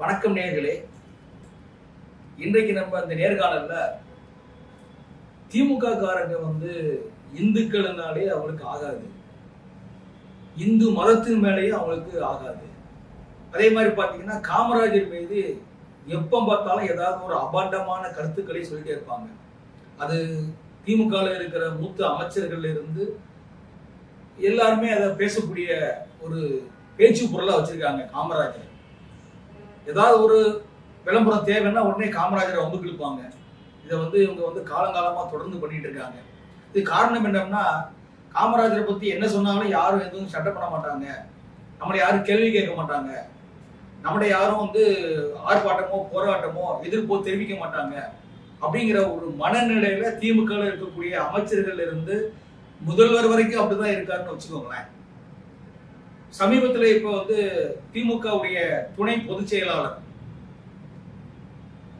வணக்கம் நேர்களே இன்றைக்கு நம்ம அந்த நேர்காணல்ல திமுக காரங்க வந்து இந்துக்கள்னாலே அவங்களுக்கு ஆகாது. இந்து மதத்தின் மேலேயும் அவங்களுக்கு ஆகாது. அதே மாதிரி பார்த்தீங்கன்னா காமராஜர் மீது எப்போ பார்த்தாலும் ஏதாவது ஒரு அபாண்டமான கருத்துக்களை சொல்லிட்டே இருப்பாங்க. அது திமுகவில் இருக்கிற மூத்த அமைச்சர்கள்ல இருந்து எல்லாருமே அதை பேசக்கூடிய ஒரு பேச்சு பொருளாக வச்சிருக்காங்க காமராஜர். ஏதாவது ஒரு விளம்பரம் தேவைன்னா உடனே காமராஜரை வந்து கிழிப்பாங்க. இதை வந்து இவங்க வந்து காலங்காலமாக தொடர்ந்து பண்ணிட்டு இருக்காங்க. இது காரணம் என்னன்னா காமராஜரை பற்றி என்ன சொன்னாலும் யாரும் எதுவும் சட்டை பண்ண மாட்டாங்க. நம்மளை யாரும் கேள்வி கேட்க மாட்டாங்க. நம்மளை யாரும் வந்து ஆர்ப்பாட்டமோ போராட்டமோ எதிர்ப்போ தெரிவிக்க மாட்டாங்க. அப்படிங்கிற ஒரு மனநிலையில திமுக இருக்கக்கூடிய அமைச்சர்கள் இருந்து முதல்வர் வரைக்கும் அப்படிதான் இருக்காருன்னு வச்சுக்கோங்களேன். சமீபத்தில் இப்போ வந்து திமுகவுடைய துணை பொதுச் செயலாளர்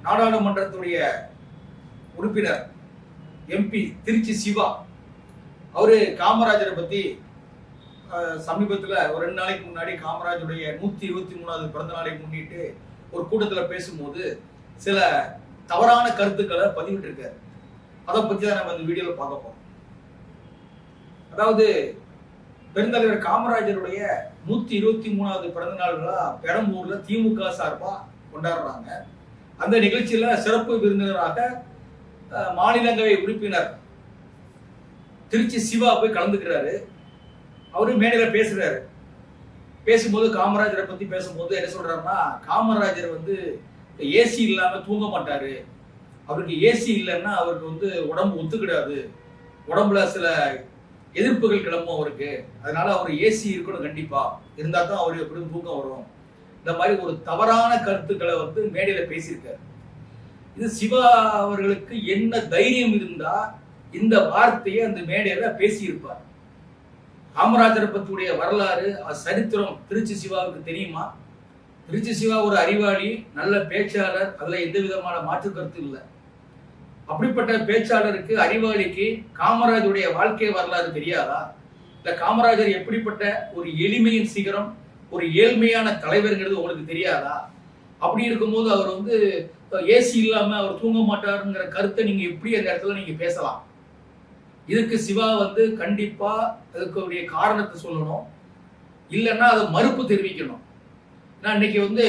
நாடாளுமன்றத்துடைய உறுப்பினர் எம்பி திருச்சி சிவா அவரு காமராஜரை பத்தி சமீபத்தில் சமீபத்துல ஒரு ரெண்டு நாளைக்கு முன்னாடி காமராஜருடைய நூத்தி இருபத்தி மூணாவது பிறந்த நாளை முன்னிட்டு ஒரு கூட்டத்துல பேசும்போது சில தவறான கருத்துக்களை பதிவிட்டு இருக்காரு அதை பத்தி தான் நம்ம இந்த வீடியோவில் பார்க்க போறோம். அதாவது பெருந்தலைவர் காமராஜருடைய நூத்தி இருபத்தி மூணாவது பிறந்த நாள் விழா பெரம்பூர்ல திமுக சார்பா கொண்டாடுறாங்க. அந்த நிகழ்ச்சியில சிறப்பு விருந்தினராக மாநிலங்களவை உறுப்பினர் திருச்சி சிவா போய் கலந்துக்கிறாரு. அவரு மேடையில பேசுறாரு. பேசும்போது காமராஜரை பத்தி பேசும்போது என்ன சொல்றாருன்னா காமராஜர் வந்து ஏசி இல்லாம தூங்க மாட்டாரு. அவருக்கு ஏசி இல்லைன்னா அவருக்கு வந்து உடம்பு ஒத்துக்கிடாது. உடம்புல சில எதிர்ப்புகள் கிளம்பும் அவருக்கு. அதனால அவர் ஏசி இருக்கணும் கண்டிப்பா. இருந்தா தான் அவருக்கு எப்படி தூக்கம் வரும். இந்த மாதிரி ஒரு தவறான கருத்துக்களை வந்து மேடையில பேசியிருக்காரு. இது சிவா அவர்களுக்கு என்ன தைரியம் இருந்தா இந்த வார்த்தையை அந்த மேடையில பேசியிருப்பார். காமராஜர் பத்துடைய வரலாறு அது சரித்திரம் திருச்சி சிவாவுக்கு தெரியுமா? திருச்சி சிவா ஒரு அறிவாளி நல்ல பேச்சாளர் அதுல எந்த விதமான மாற்று கருத்து இல்லை. அப்படிப்பட்ட பேச்சாளருக்கு அறிவாளிக்கு காமராஜருடைய வாழ்க்கை வரலாறு தெரியாதா? இந்த காமராஜர் எப்படிப்பட்ட ஒரு எளிமையின் சிகரம் ஒரு ஏழ்மையான தலைவர்ங்கிறது உங்களுக்கு தெரியாதா? அப்படி இருக்கும்போது அவர் வந்து ஏசி இல்லாம அவர் தூங்க மாட்டாருங்கிற கருத்தை நீங்க எப்படி அந்த இடத்துல நீங்க பேசலாம்? இதுக்கு சிவா வந்து கண்டிப்பா அதுக்குடைய காரணத்தை சொல்லணும். இல்லைன்னா அதை மறுப்பு தெரிவிக்கணும். நான் இன்னைக்கு வந்து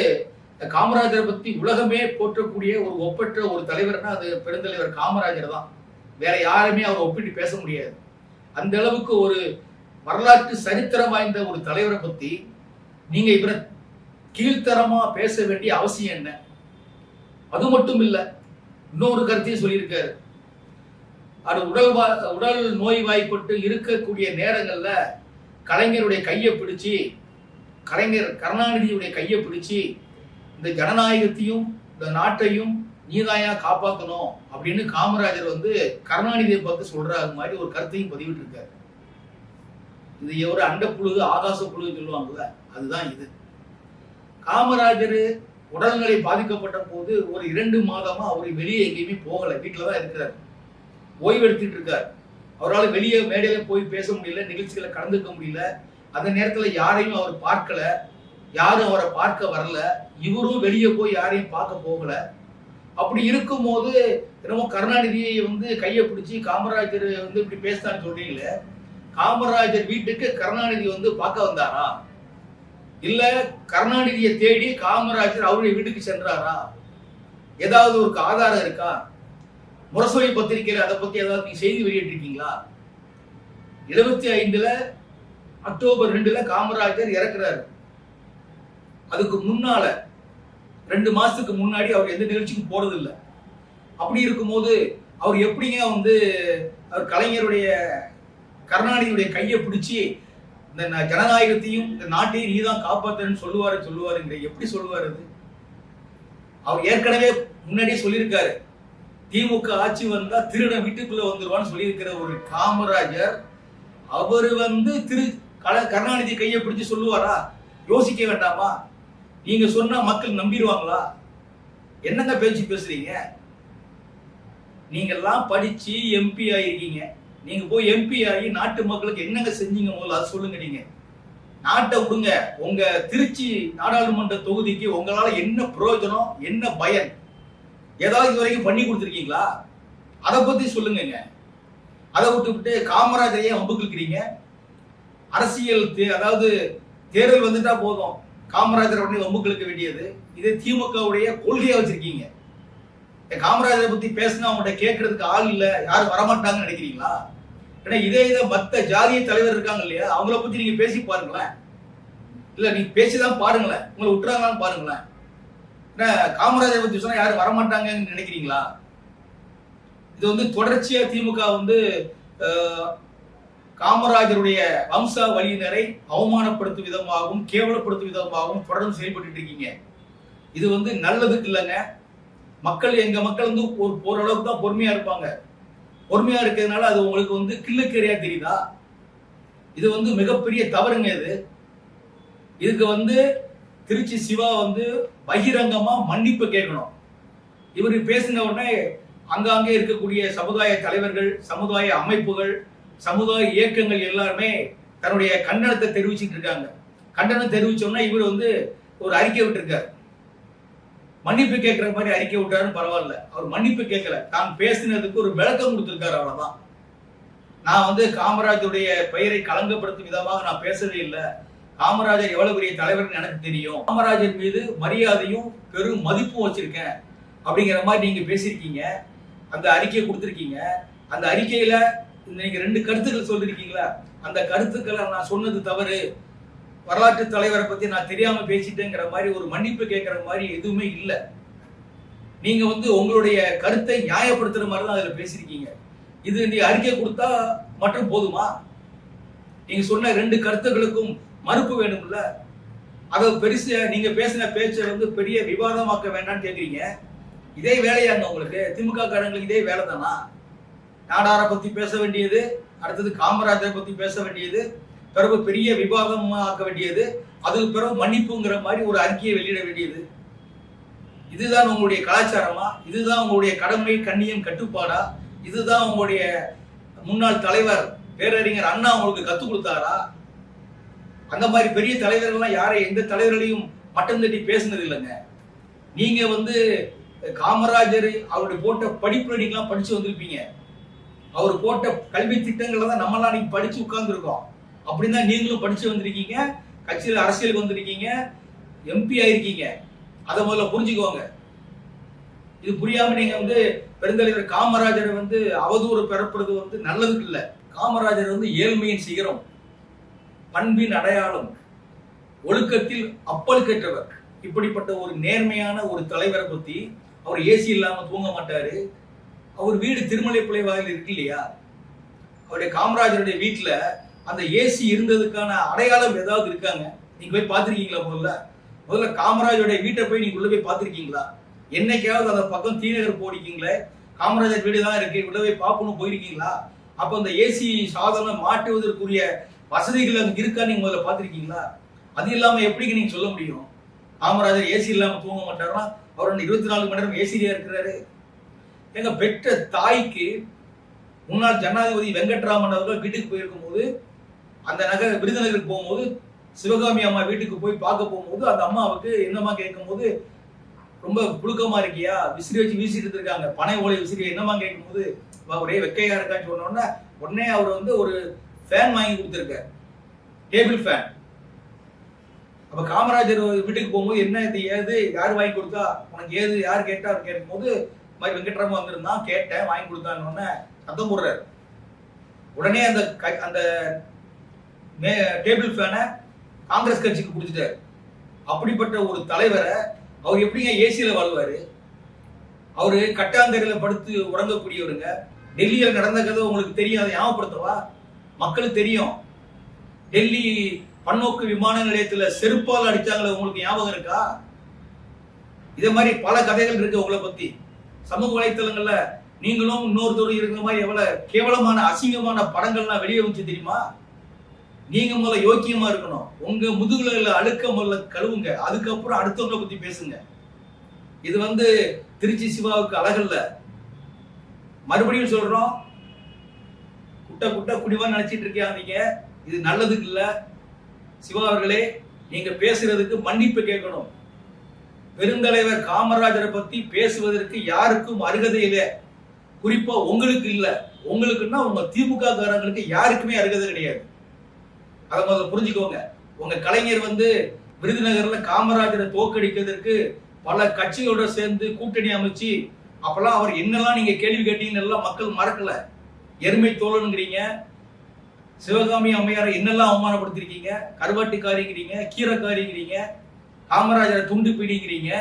இந்த காமராஜரை பத்தி உலகமே போற்றக்கூடிய ஒரு ஒப்பற்ற ஒரு தலைவர்னா அது பெருந்தலைவர் காமராஜர் தான். வேற யாருமே அவர் ஒப்பிட்டு பேச முடியாது. அந்த அளவுக்கு ஒரு வரலாற்று சரித்திரம் வாய்ந்த ஒரு தலைவரை பத்தி நீங்க இவரை கீழ்த்தரமா பேச வேண்டிய அவசியம் என்ன? அது மட்டும் இல்ல இன்னொரு கருத்தையும் சொல்லியிருக்காரு. அது உடல் வா- உடல் நோய் வாய்ப்பட்டு இருக்கக்கூடிய நேரங்கள்ல கலைஞருடைய கையை பிடிச்சி கலைஞர் கருணாநிதியுடைய கையை பிடிச்சி இந்த ஜனநாயகத்தையும் இந்த நாட்டையும் நீதாயா காப்பாற்றணும் அப்படின்னு காமராஜர் வந்து கருணாநிதியை பார்த்து சொல்றாரு மாதிரி ஒரு கருத்தையும் பதிவிட்டு இருக்காரு இது ஒரு புழுகு ஆகாச புழு சொல்லுவாங்கல்ல அதுதான் இது. காமராஜர் உடல்நிலை பாதிக்கப்பட்ட போது ஒரு இரண்டு மாதமா அவர் வெளியே எங்கேயுமே போகலை வீட்டில தான் இருக்கிறார். ஓய்வு எடுத்துட்டு இருக்கார். அவரால் வெளியே மேடையில போய் பேச முடியல நிகழ்ச்சிகளை கலந்துக்க முடியல. அந்த நேரத்துல யாரையும் அவர் பார்க்கல. யாரும் அவரை பார்க்க வரல. இவரும் வெளியே போய் யாரையும் பார்க்க போகல. அப்படி இருக்கும்போது என்னமோ கருணாநிதியை வந்து கையை பிடிச்சி காமராஜர் வந்து இப்படி பேசினான்னு சொல்றீங்களே காமராஜர் வீட்டுக்கு கருணாநிதி வந்து பார்க்க வந்தாரா? இல்ல கருணாநிதியை தேடி காமராஜர் அவருடைய வீட்டுக்கு சென்றாரா? ஏதாவது ஒரு ஆதாரம் இருக்கா? முரசொலி பத்திரிகையில அதை பத்தி ஏதாவது நீங்க செய்தி வெளியிட்டிருக்கீங்களா? எழுபத்தி ஐந்துல அக்டோபர் ரெண்டுல காமராஜர் இறக்குறாரு. அதுக்கு முன்னால ரெண்டு மாசத்துக்கு முன்னாடி அவர் எந்த நிகழ்ச்சிக்கும் போறது இல்ல அப்படி இருக்கும்போது அவர் எப்படிங்க வந்து அவர் கலைஞருடைய கருணாநிதியுடைய கையை பிடிச்சி இந்த ந- ஜனநாயகத்தையும் இந்த நாட்டையும் நீதான் காப்பாத்தன்னு சொல்லுவாரு சொல்லுவாருங்கிற எப்படி சொல்லுவாரு அது? அவர் ஏற்கனவே முன்னாடியே சொல்லியிருக்காரு. திமுக ஆட்சி வந்தா திருடன் வீட்டுக்குள்ள வந்துருவான்னு சொல்லியிருக்கிற ஒரு காமராஜர் அவர் வந்து திரு கல கருணாநிதி கையை பிடிச்சு சொல்லுவாரா? யோசிக்க வேண்டாமா? நீங்க சொன்னா மக்கள் நம்பிடுவாங்களா? என்னங்க பேச்சு பேசுறீங்க? நீங்க எல்லாம் படிச்சு எம்பி ஆயிருக்கீங்க. நீங்க போய் எம்பி ஆகி நாட்டு மக்களுக்கு என்னங்க செஞ்சீங்க முதல்ல? அதை சொல்லுங்க நீங்க. நாட்டை விடுங்க. உங்க திருச்சி நாடாளுமன்ற தொகுதிக்கு உங்களால என்ன பிரயோஜனம் என்ன பயன்? ஏதாவது இது வரைக்கும் பண்ணி கொடுத்துருக்கீங்களா? அதை பத்தி சொல்லுங்கங்க. அதை விட்டு விட்டு காமராஜரையே இருக்கிறீங்க அரசியல் அதாவது தேர்தல் வந்துட்டா போதும். காமராஜர் உடனே வம்புக்களுக்க வேண்டியது. இதே திமுகவுடைய கொள்கையா வச்சிருக்கீங்க. காமராஜரை பத்தி பேசினா அவங்கள்ட்ட கேட்கறதுக்கு ஆள் இல்ல யாரும் வரமாட்டாங்கன்னு நினைக்கிறீங்களா? ஏன்னா இதே இதை மத்த ஜாதிய தலைவர் இருக்காங்க இல்லையா அவங்கள பத்தி நீங்க பேசி பாருங்களேன். இல்ல நீங்க பேசிதான் பாருங்களேன். உங்களை விட்டுறாங்களான்னு பாருங்களேன். ஏன்னா காமராஜரை பத்தி சொன்னா யாரும் வரமாட்டாங்கன்னு நினைக்கிறீங்களா? இது வந்து தொடர்ச்சியா திமுக வந்து காமராஜருடைய வம்ச வழியினரை அவமானப்படுத்தும் விதமாகவும் கேவலப்படுத்தும் விதமாகவும் தொடர்ந்து செயல்பட்டு இருக்கீங்க. இது வந்து நல்லதுக்கு இல்லைங்க. மக்கள் எங்க மக்கள் வந்து ஒரு ஓரளவுக்கு தான் பொறுமையா இருப்பாங்க. பொறுமையா இருக்கிறதுனால அது உங்களுக்கு வந்து கிள்ளுக்கறியா தெரியுதா? இது வந்து மிகப்பெரிய தவறுங்க இது. இதுக்கு வந்து திருச்சி சிவா வந்து பகிரங்கமா மன்னிப்பு கேட்கணும். இவர் பேசின உடனே அங்காங்கே இருக்கக்கூடிய சமுதாய தலைவர்கள் சமுதாய அமைப்புகள் சமுதாய இயக்கங்கள் எல்லாருமே தன்னுடைய கண்டனத்தை தெரிவிச்சுட்டு இருக்காங்க. கண்டனம் தெரிவிச்ச இவர் வந்து ஒரு அறிக்கை விட்டுருக்கார். மன்னிப்பு கேட்கிற மாதிரி அறிக்கை விட்டாருன்னு பரவாயில்ல. அவர் மன்னிப்பு கேட்கல. தான் பேசினதுக்கு ஒரு விளக்கம் கொடுத்துருக்காரு அவ்வளவுதான். நான் வந்து காமராஜருடைய பெயரை களங்கப்படுத்தும் விதமாக நான் பேசவே இல்லை. காமராஜர் எவ்வளவு பெரிய தலைவர்னு எனக்கு தெரியும். காமராஜர் மீது மரியாதையும் பெரும் மதிப்பும் வச்சிருக்கேன். அப்படிங்கிற மாதிரி நீங்க பேசியிருக்கீங்க. அந்த அறிக்கையை கொடுத்துருக்கீங்க. அந்த அறிக்கையில நீங்க ரெண்டு கருத்துக்கள் சொல்லிருக்கீங்களா? அந்த கருத்துக்களை நான் சொன்னது தவறு. வரலாற்று தலைவரை பத்தி நான் தெரியாம பேசிட்டேங்கிற மாதிரி ஒரு மன்னிப்பு கேட்கிற மாதிரி எதுவுமே இல்லை. நீங்க வந்து உங்களுடைய கருத்தை நியாயப்படுத்துற மாதிரி தான் அதுல பேசியிருக்கீங்க இது நீ அறிக்கை கொடுத்தா மட்டும் போதுமா? நீங்க சொன்ன ரெண்டு கருத்துக்களுக்கும் மறுப்பு வேணும்ல? அதை பெருசு நீங்க பேசின பேச்சை வந்து பெரிய விவாதமாக்க வேண்டாம்னு கேக்குறீங்க. இதே வேலையாங்க உங்களுக்கு? திமுக காரங்களுக்கு இதே வேலை தானா நாடாரை பத்தி பேச வேண்டியது அடுத்தது காமராஜரை பத்தி பேச வேண்டியது பிறகு பெரிய விவாதம் ஆக்க வேண்டியது அதுக்கு பிறகு மன்னிப்புங்கிற மாதிரி ஒரு அறிக்கையை வெளியிட வேண்டியது. இதுதான் உங்களுடைய கலாச்சாரமா? இதுதான் உங்களுடைய கடமை கண்ணியம் கட்டுப்பாடா? இதுதான் உங்களுடைய முன்னாள் தலைவர் பேரறிஞர் அண்ணா உங்களுக்கு கத்துக் கொடுத்தாரா? அந்த மாதிரி பெரிய தலைவர்கள்லாம் யாரை எந்த தலைவர்களையும் மட்டம் தட்டி பேசுனது இல்லைங்க. நீங்க வந்து காமராஜர் அவருடைய போட்ட படிப்பு நீங்களாம் படிச்சு வந்திருப்பீங்க. அவர் போட்ட கல்வி திட்டங்களை தான் நம்மளாம் நீங்க படிச்சு உட்கார்ந்துருக்கோம். அப்படின்னு தான் நீங்களும் படிச்சு வந்திருக்கீங்க கட்சியில் அரசியலுக்கு வந்திருக்கீங்க எம்பி ஆயிருக்கீங்க. அதை முதல்ல புரிஞ்சுக்கோங்க. இது புரியாம நீங்க வந்து பெருந்தலைவர் காமராஜரை வந்து அவதூறு பெறப்படுறது வந்து நல்லதுக்கு இல்லை. காமராஜர் வந்து ஏழ்மையின் சிகரம் பண்பின் அடையாளம். ஒழுக்கத்தில் அப்பல் இப்படிப்பட்ட ஒரு நேர்மையான ஒரு தலைவரை பத்தி அவர் ஏசி இல்லாம தூங்க மாட்டாரு. அவர் வீடு திருமலை புலைவாயில் இருக்கு இல்லையா? அவருடைய காமராஜருடைய வீட்டில் அந்த ஏசி இருந்ததுக்கான அடையாளம் ஏதாவது இருக்காங்க? நீங்க போய் பார்த்துருக்கீங்களா முதல்ல? முதல்ல காமராஜருடைய வீட்டை போய் நீங்க உள்ள போய் பார்த்துருக்கீங்களா? என்னைக்காவது அந்த பக்கம் தீநகர் போடிக்கீங்களே காமராஜர் வீடு தான் இருக்கு உள்ள போய் பார்க்கணும் போயிருக்கீங்களா? அப்போ அந்த ஏசி சாதனம் மாட்டுவதற்குரிய வசதிகள் அங்கே இருக்கா நீங்க முதல்ல பார்த்துருக்கீங்களா? அது இல்லாம எப்படிங்க நீங்க சொல்ல முடியும்? காமராஜர் ஏசி இல்லாம தூங்க மாட்டாருன்னா அவர் இருபத்தி நாலு மணி நேரம் ஏசிலேயே இருக்கிறாரு? எங்க பெற்ற தாய்க்கு முன்னாள் ஜனாதிபதி வெங்கட்ராமன் அவர்கள் வீட்டுக்கு போயிருக்கும் போது அந்த நகர் விருதுநகருக்கு போகும்போது சிவகாமி அம்மா வீட்டுக்கு போய் பார்க்க போகும்போது அந்த அம்மாவுக்கு என்னம்மா கேட்கும்போது ரொம்ப புழுக்கமா இருக்கியா? விசிறி வச்சு வீசிட்டு இருக்காங்க பனை ஓலை விசிறி என்னமா கேட்கும்போது ஒரே வெக்கையா இருக்கான்னு சொன்ன உடனே அவர் வந்து ஒரு ஃபேன் வாங்கி கொடுத்துருக்காரு. டேபிள் ஃபேன் அப்ப காமராஜர் வீட்டுக்கு போகும்போது என்ன இது ஏது? யார் வாங்கி கொடுத்தா? உனக்கு ஏது? யார் கேட்டா? கேட்கும்போது மாதிரி வெங்கட்ராமன் வந்திருந்தான் கேட்டேன் வாங்கி கொடுத்தான்னு உடனே சத்தம் போடுறாரு. உடனே அந்த க- அந்த மே டேபிள் ஃபேனை காங்கிரஸ் கட்சிக்கு கொடுத்துட்டாரு அப்படிப்பட்ட ஒரு தலைவரை அவர் எப்படிங்க ஏசியில வாழ்வாரு? அவரு கட்டாந்தரையில் படுத்து உறங்கக்கூடியவருங்க. டெல்லியில் நடந்த கதை உங்களுக்கு தெரியும் அதை ஞாபகப்படுத்தவா? மக்களுக்கு தெரியும். டெல்லி பன்னோக்கு விமான நிலையத்துல செருப்பால் அடிச்சாங்களே உங்களுக்கு ஞாபகம் இருக்கா? இதே மாதிரி பல கதைகள் இருக்கு உங்களை பத்தி. சமூக வலைத்தளங்கள்ல நீங்களும் இன்னொருத்தரும் இருக்கிற மாதிரி எவ்வளவு கேவலமான அசிங்கமான படங்கள்லாம் வெளியே வந்துச்சு தெரியுமா? நீங்க முதல்ல யோக்கியமா இருக்கணும். உங்க முதுகுல அழுக்க முதல்ல கழுவுங்க. அதுக்கப்புறம் அடுத்தவங்களை பத்தி பேசுங்க. இது வந்து திருச்சி சிவாவுக்கு அழகல்ல மறுபடியும் சொல்றோம். குட்ட குட்ட குடிவா நினைச்சிட்டு இருக்கியா நீங்க. இது நல்லதுக்கு இல்ல. சிவா அவர்களே நீங்க பேசுறதுக்கு மன்னிப்பு கேட்கணும். பெருந்தலைவர் காமராஜரை பத்தி பேசுவதற்கு யாருக்கும் அருகதை இல்லை. குறிப்பா உங்களுக்கு இல்ல. உங்களுக்குன்னா உங்க திமுக காரங்களுக்கு யாருக்குமே அருகதை கிடையாது. அதை முதல்ல புரிஞ்சுக்கோங்க. உங்க கலைஞர் வந்து விருதுநகர்ல காமராஜரை தோக்கடிக்கிறதுக்கு பல கட்சிகளோட சேர்ந்து கூட்டணி அமைச்சு அப்பெல்லாம் அவர் என்னெல்லாம் நீங்க கேள்வி கேட்டீங்கன்னு எல்லாம் மக்கள் மறக்கல. எருமை தோழனுங்கிறீங்க சிவகாமி அம்மையாரை என்னெல்லாம் அவமானப்படுத்திருக்கீங்க கருவாட்டுக்காரிங்கிறீங்க கீரைக்காரிங்கிறீங்க காமராஜரை துண்டு பிடிங்கிறீங்க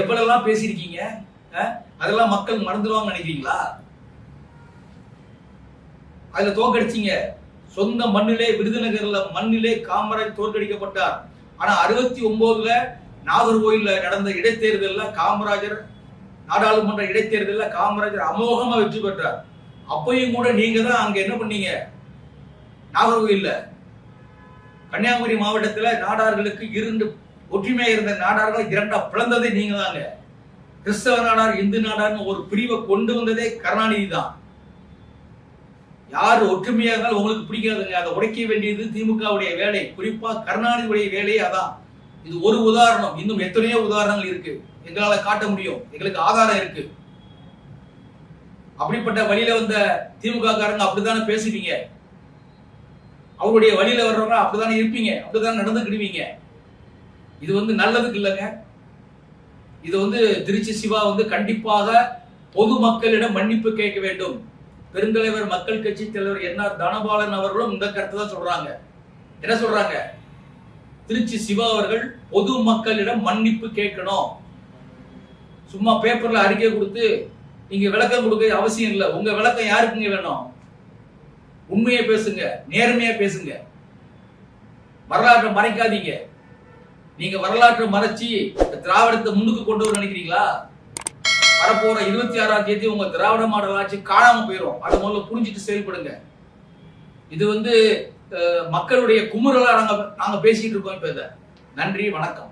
எவ்வளவுலாம் பேசியிருக்கீங்க? அதெல்லாம் மக்கள் மறந்துடுவாங்க நினைக்கிறீங்களா? அதுல தோக்கடிச்சீங்க. சொந்த மண்ணிலே விருதுநகர்ல மண்ணிலே காமராஜ் தோற்கடிக்கப்பட்டார். ஆனா அறுபத்தி ஒன்பதுல நாகர்கோயில்ல நடந்த இடைத்தேர்தல்ல காமராஜர் நாடாளுமன்ற இடைத்தேர்தல்ல காமராஜர் அமோகமா வெற்றி பெற்றார். அப்பயும் கூட நீங்க தான் அங்க என்ன பண்ணீங்க? நாகர்கோயில்ல கன்னியாகுமரி மாவட்டத்தில் நாடார்களுக்கு இருந்து ஒற்றுமையாக இருந்த நாடார்களை இரண்டா பிளந்ததே நீங்க தாங்க கிறிஸ்தவ நாடார் இந்து நாடார்னு ஒரு பிரிவை கொண்டு வந்ததே கருணாநிதி தான். யார் ஒற்றுமையாக இருந்தாலும் உங்களுக்கு பிடிக்காதுங்க. அதை உடைக்க வேண்டியது திமுகவுடைய வேலை. குறிப்பா கருணாநிதியுடைய வேலையே அதான். இது ஒரு உதாரணம். இன்னும் எத்தனையோ உதாரணங்கள் இருக்கு. எங்களால காட்ட முடியும். எங்களுக்கு ஆதாரம் இருக்கு. அப்படிப்பட்ட வழியில வந்த திமுக காரங்க அப்படித்தானே பேசுவீங்க? அவருடைய வழியில வர்றவங்க அப்படிதானே இருப்பீங்க அப்படிதான் நடந்துக்கிடுவீங்க. இது வந்து நல்லதுக்கு இல்லைங்க. இது வந்து திருச்சி சிவா வந்து கண்டிப்பாக பொதுமக்களிடம் மன்னிப்பு கேட்க வேண்டும். பெருந்தலைவர் மக்கள் கட்சி தலைவர் என் ஆர் தனபாலன் அவர்களும் இந்த கருத்தை தான் சொல்றாங்க. என்ன சொல்றாங்க? திருச்சி சிவா அவர்கள் பொது மக்களிடம் மன்னிப்பு கேட்கணும். சும்மா பேப்பர்ல அறிக்கை கொடுத்து நீங்க விளக்கம் கொடுக்க அவசியம் இல்லை. உங்க விளக்கம் யாருக்குங்க வேணும்? உண்மையை பேசுங்க நேர்மையா பேசுங்க. வரலாற்றை மறைக்காதீங்க. நீங்க வரலாற்றை மறைச்சி திராவிடத்தை முன்னுக்கு கொண்டு வர நினைக்கிறீங்களா? வரப்போற இருபத்தி ஆறாம் தேதி உங்க திராவிட மாடல் ஆட்சி காணாம போயிடும் அதை முதல்ல புரிஞ்சுட்டு செயல்படுங்க. இது வந்து மக்களுடைய குமுறலா நாங்க நாங்க பேசிட்டு இருக்கோம் இப்ப இத. நன்றி வணக்கம்.